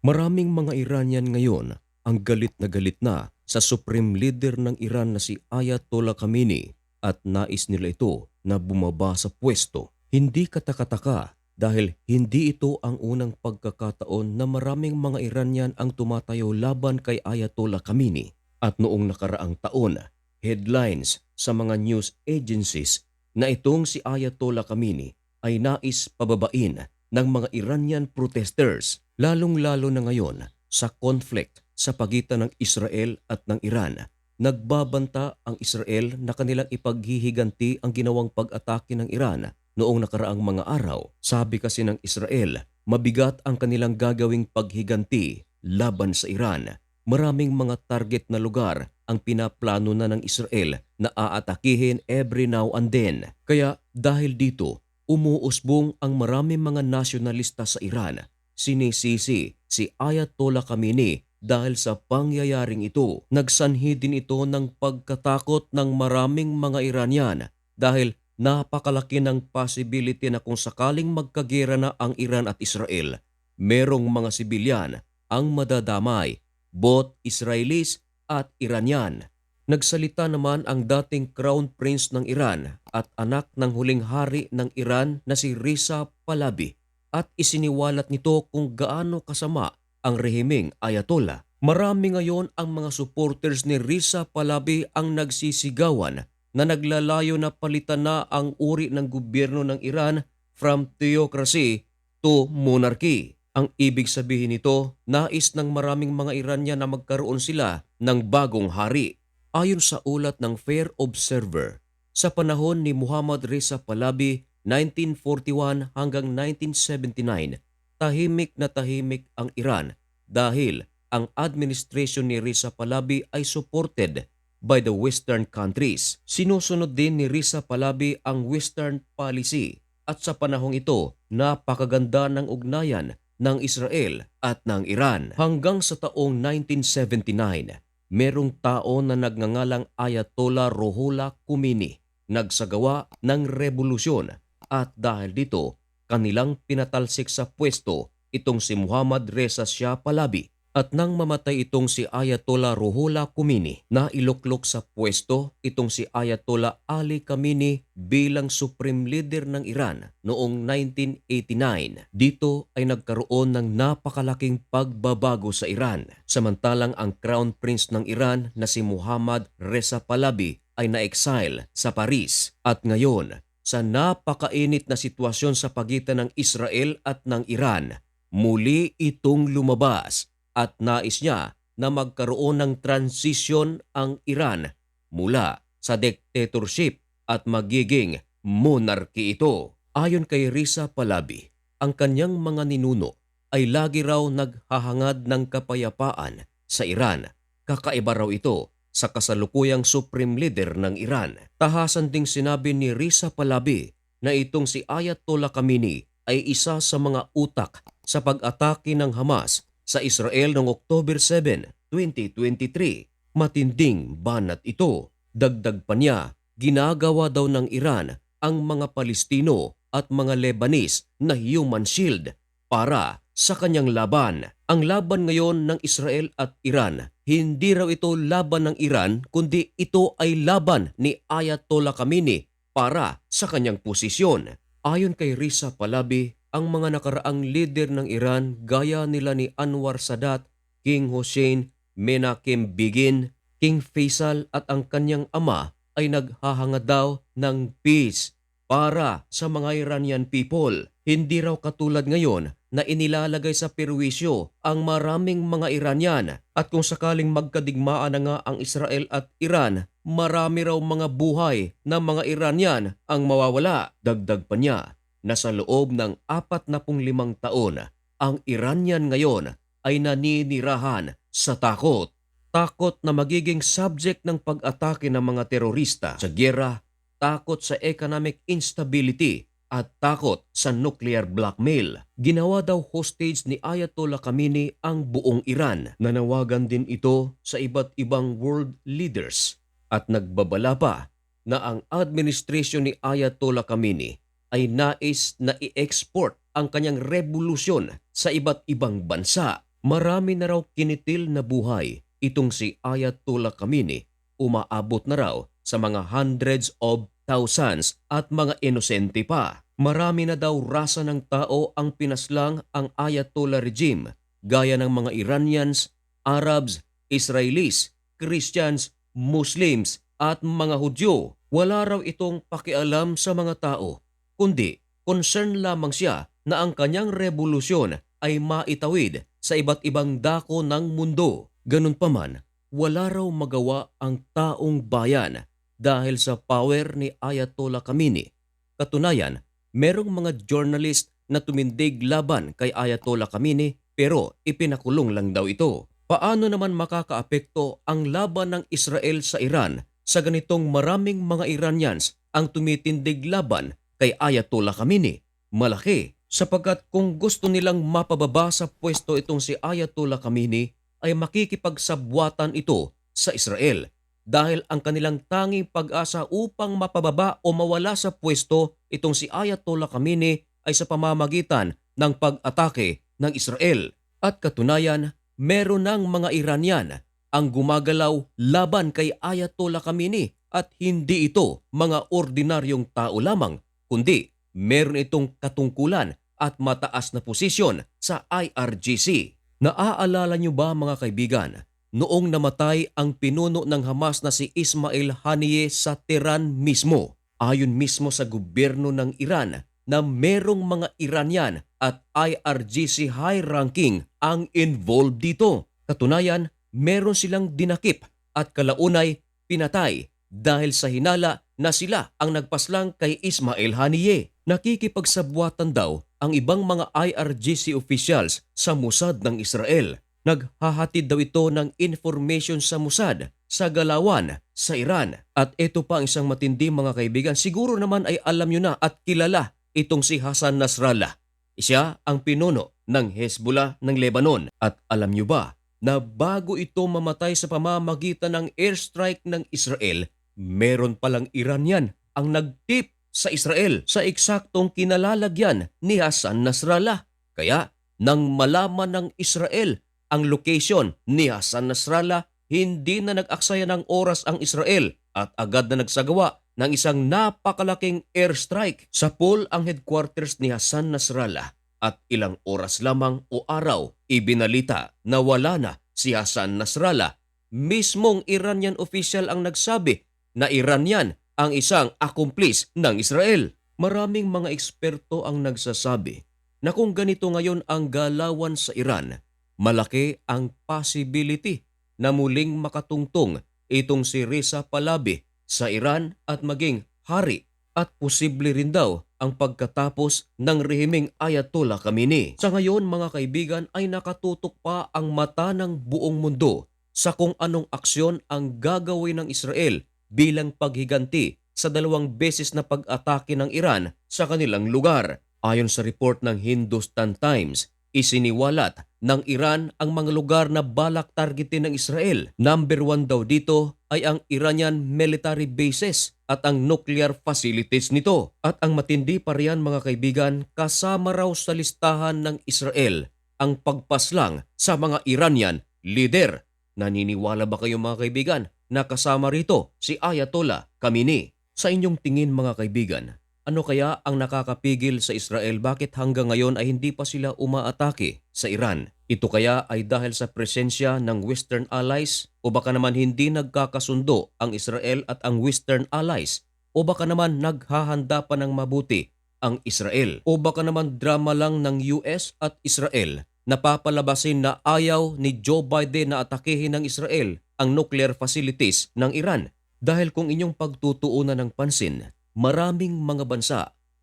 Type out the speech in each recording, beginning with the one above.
Maraming mga Iranian ngayon ang galit na galit na sa supreme leader ng Iran na si Ayatollah Khamenei at nais nila ito na bumaba sa pwesto. Hindi katakataka dahil hindi ito ang unang pagkakataon na maraming mga Iranian ang tumatayo laban kay Ayatollah Khamenei. At noong nakaraang taon, headlines sa mga news agencies na itong si Ayatollah Khamenei ay nais pababain ng mga Iranian protesters, lalong-lalo na ngayon sa conflict sa pagitan ng Israel at ng Iran. Nagbabanta ang Israel na kanilang ipaghihiganti ang ginawang pag-atake ng Iran noong nakaraang mga araw. Sabi kasi ng Israel, mabigat ang kanilang gagawing paghiganti laban sa Iran. Maraming mga target na lugar ang pinaplano na ng Israel na aatakihin every now and then. Kaya dahil dito, umuusbong ang maraming mga nasyonalista sa Iran. Sinisisi si Ayatollah Khamenei dahil sa pangyayaring ito. Nagsanhi din ito ng pagkatakot ng maraming mga Iranian dahil napakalaki ng possibility na kung sakaling magkagera na ang Iran at Israel, merong mga sibilyan ang madadamay, both Israelis at Iranian. Nagsalita naman ang dating Crown Prince ng Iran at anak ng huling hari ng Iran na si Reza Pahlavi at isiniwalat nito kung gaano kasama ang rehimeng Ayatollah. Marami ngayon ang mga supporters ni Reza Pahlavi ang nagsisigawan na naglalayo na palitan na ang uri ng gobyerno ng Iran from theocracy to monarchy. Ang ibig sabihin nito, nais ng maraming mga Iranian na magkaroon sila ng bagong hari. Ayon sa ulat ng Fair Observer, sa panahon ni Muhammad Reza Pahlavi 1941 hanggang 1979, tahimik na tahimik ang Iran dahil ang administration ni Reza Pahlavi ay supported by the Western countries. Sinusunod din ni Reza Pahlavi ang Western policy at sa panahong ito, napakaganda ng ugnayan ng Israel at ng Iran. Hanggang sa taong 1979, merong tao na nagngangalang Ayatollah Ruhollah Khomeini nagsagawa ng revolusyon at dahil dito, kanilang pinatalsik sa pwesto itong si Muhammad Reza Shah Pahlavi at nang mamatay itong si Ayatollah Ruhollah Khomeini na iluklok sa pwesto itong si Ayatollah Ali Khamenei bilang supreme leader ng Iran noong 1989. Dito ay nagkaroon ng napakalaking pagbabago sa Iran. Samantalang ang Crown Prince ng Iran na si Muhammad Reza Pahlavi ay na-exile sa Paris at ngayon sa napakainit na sitwasyon sa pagitan ng Israel at ng Iran, muli itong lumabas at nais niya na magkaroon ng transition ang Iran mula sa dictatorship at magiging monarchy ito. Ayon kay Risa Pahlavi, ang kanyang mga ninuno ay lagi raw naghahangad ng kapayapaan sa Iran. Kakaiba raw ito sa kasalukuyang supreme leader ng Iran. Tahasan ding sinabi ni Risa Pahlavi na itong si Ayatollah Khamenei ay isa sa mga utak sa pag-atake ng Hamas sa Israel noong October 7, 2023. Matinding banat ito. Dagdag pa niya, ginagawa daw ng Iran ang mga Palestino at mga Lebanese na human shield para sa kanyang laban. Ang laban ngayon ng Israel at Iran, hindi raw ito laban ng Iran kundi ito ay laban ni Ayatollah Khamenei para sa kanyang posisyon. Ayon kay Risa Pahlavi, ang mga nakaraang leader ng Iran gaya nila ni Anwar Sadat, King Hussein, Menachem Begin, King Faisal at ang kanyang ama ay naghahanga daw ng peace para sa mga Iranian people. Hindi raw katulad ngayon na inilalagay sa perwisyo ang maraming mga Iranian at kung sakaling magkadigmaan na nga ang Israel at Iran, marami raw mga buhay ng mga Iranian ang mawawala. Dagdag pa niya na sa loob ng apat na pung limang taon, ang Iranian ngayon ay naninirahan sa takot. Takot na magiging subject ng pag-atake ng mga terorista sa gera, takot sa economic instability at takot sa nuclear blackmail. Ginawa daw hostage ni Ayatollah Khamenei ang buong Iran. Nanawagan din ito sa iba't ibang world leaders at nagbabala pa na ang administrasyon ni Ayatollah Khamenei ay nais na i-export ang kanyang revolusyon sa iba't ibang bansa. Marami na raw kinitil na buhay itong si Ayatollah Khamenei umaabot na raw sa mga hundreds of thousands at mga inosente pa. Marami na daw rasa ng tao ang pinaslang ang Ayatollah regime gaya ng mga Iranians, Arabs, Israelis, Christians, Muslims at mga Hudyo. Wala raw itong pakialam sa mga tao, kundi concern lamang siya na ang kanyang revolusyon ay maitawid sa iba't ibang dako ng mundo. Ganun pa man, wala raw magawa ang taong bayan dahil sa power ni Ayatollah Khamenei. Katunayan, merong mga journalist na tumindig laban kay Ayatollah Khamenei pero ipinakulong lang daw ito. Paano naman makakaapekto ang laban ng Israel sa Iran sa ganitong maraming mga Iranians ang tumitindig laban kay Ayatollah Khamenei? Malaki sapagkat kung gusto nilang mapababa sa pwesto itong si Ayatollah Khamenei ay makikipagsabwatan ito sa Israel dahil ang kanilang tanging pag-asa upang mapababa o mawala sa pwesto itong si Ayatollah Khamenei ay sa pamamagitan ng pag-atake ng Israel. At katunayan, meron ng mga Iranian ang gumagalaw laban kay Ayatollah Khamenei at hindi ito mga ordinaryong tao lamang, kundi meron itong katungkulan at mataas na posisyon sa IRGC. Naaalala niyo ba mga kaibigan, noong namatay ang pinuno ng Hamas na si Ismail Haniyeh sa Tehran mismo, ayon mismo sa gobyerno ng Iran na merong mga Iranian at IRGC high ranking ang involved dito. Katunayan, meron silang dinakip at kalaunay pinatay dahil sa hinala na sila ang nagpaslang kay Ismail Haniyeh. Nakikipagsabwatan daw ang ibang mga IRGC officials sa Mossad ng Israel. Naghahatid daw ito ng information sa Mossad sa galawan sa Iran. At ito pa ang isang matindi mga kaibigan. Siguro naman ay alam nyo na at kilala itong si Hassan Nasrallah. Siya ang pinuno ng Hezbollah ng Lebanon. At alam nyo ba na bago ito mamatay sa pamamagitan ng airstrike ng Israel, meron palang Iranian ang nagtip sa Israel sa eksaktong kinalalagyan ni Hassan Nasrallah. Kaya nang malaman ng Israel ang location ni Hassan Nasrallah, hindi na nag-aksaya ng oras ang Israel at agad na nagsagawa ng isang napakalaking airstrike sa pool ang headquarters ni Hassan Nasrallah at ilang oras lamang o araw ibinalita na wala na si Hassan Nasrallah. Mismong Iranian official ang nagsabi na Iranian ang isang accomplice ng Israel. Maraming mga eksperto ang nagsasabi na kung ganito ngayon ang galawan sa Iran, malaki ang possibility na muling makatungtong itong si Reza Pahlavi sa Iran at maging hari at posible rin daw ang pagkatapos ng rehimeng Ayatollah Khamenei. Sa ngayon mga kaibigan ay nakatutok pa ang mata ng buong mundo sa kung anong aksyon ang gagawin ng Israel bilang paghiganti sa dalawang beses na pag-atake ng Iran sa kanilang lugar. Ayon sa report ng Hindustan Times, isiniwalat ng Iran ang mga lugar na balak targetin ng Israel. Number one daw dito ay ang Iranian military bases at ang nuclear facilities nito. At ang matindi pa riyan mga kaibigan, kasama raw sa listahan ng Israel ang pagpaslang sa mga Iranian leader. Naniniwala ba kayo mga kaibigan na kasama rito si Ayatollah Khamenei? Sa inyong tingin mga kaibigan, ano kaya ang nakakapigil sa Israel bakit hanggang ngayon ay hindi pa sila umaatake sa Iran? Ito kaya ay dahil sa presensya ng Western allies o baka naman hindi nagkakasundo ang Israel at ang Western allies o baka naman naghahanda pa ng mabuti ang Israel o baka naman drama lang ng US at Israel napapalabasin na ayaw ni Joe Biden na atakehin ng Israel ang nuclear facilities ng Iran. Dahil kung inyong pagtutuunan ng pansin, maraming mga bansa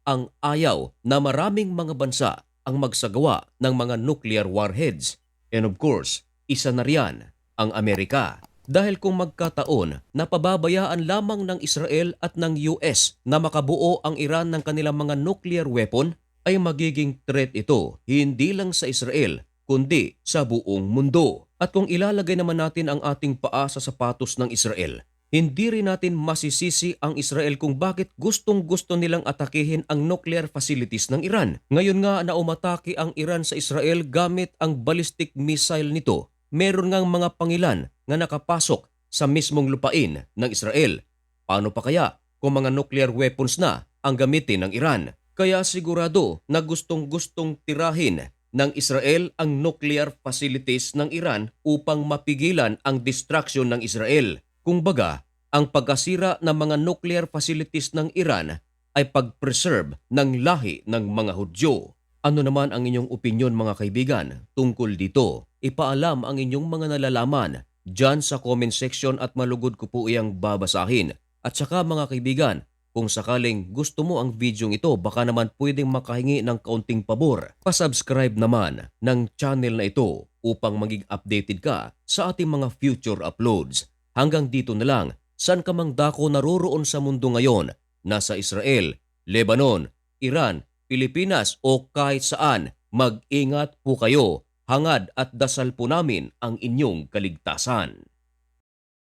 ang ayaw na maraming mga bansa ang magsagawa ng mga nuclear warheads. And of course, isa na riyan ang Amerika. Dahil kung magkataon na pababayaan lamang ng Israel at ng US na makabuo ang Iran ng kanilang mga nuclear weapon, ay magiging threat ito hindi lang sa Israel kundi sa buong mundo. At kung ilalagay naman natin ang ating paa sa sapatos ng Israel, Hindi rin natin masisisi ang Israel kung bakit gustong gusto nilang atakihin ang nuclear facilities ng Iran. Ngayon nga na umatake ang Iran sa Israel gamit ang ballistic missile nito, meron ngang mga pangilan nga nakapasok sa mismong lupain ng Israel. Paano pa kaya kung mga nuclear weapons na ang gamitin ng Iran? Kaya sigurado na gustong-gustong tirahin ng Israel ang nuclear facilities ng Iran upang mapigilan ang destruction ng Israel. Kung baga, ang pagkasira ng mga nuclear facilities ng Iran ay pag-preserve ng lahi ng mga Hudyo. Ano naman ang inyong opinion mga kaibigan tungkol dito? Ipaalam ang inyong mga nalalaman dyan sa comment section at malugod ko po iyang babasahin. At saka mga kaibigan, kung sakaling gusto mo ang video ito, baka naman pwedeng makahingi ng kaunting pabor. Pasubscribe naman ng channel na ito upang maging updated ka sa ating mga future uploads. Hanggang dito na lang, saan ka mang dako naroroon sa mundo ngayon, nasa Israel, Lebanon, Iran, Pilipinas o kahit saan, mag-ingat po kayo. Hangad at dasal po namin ang inyong kaligtasan.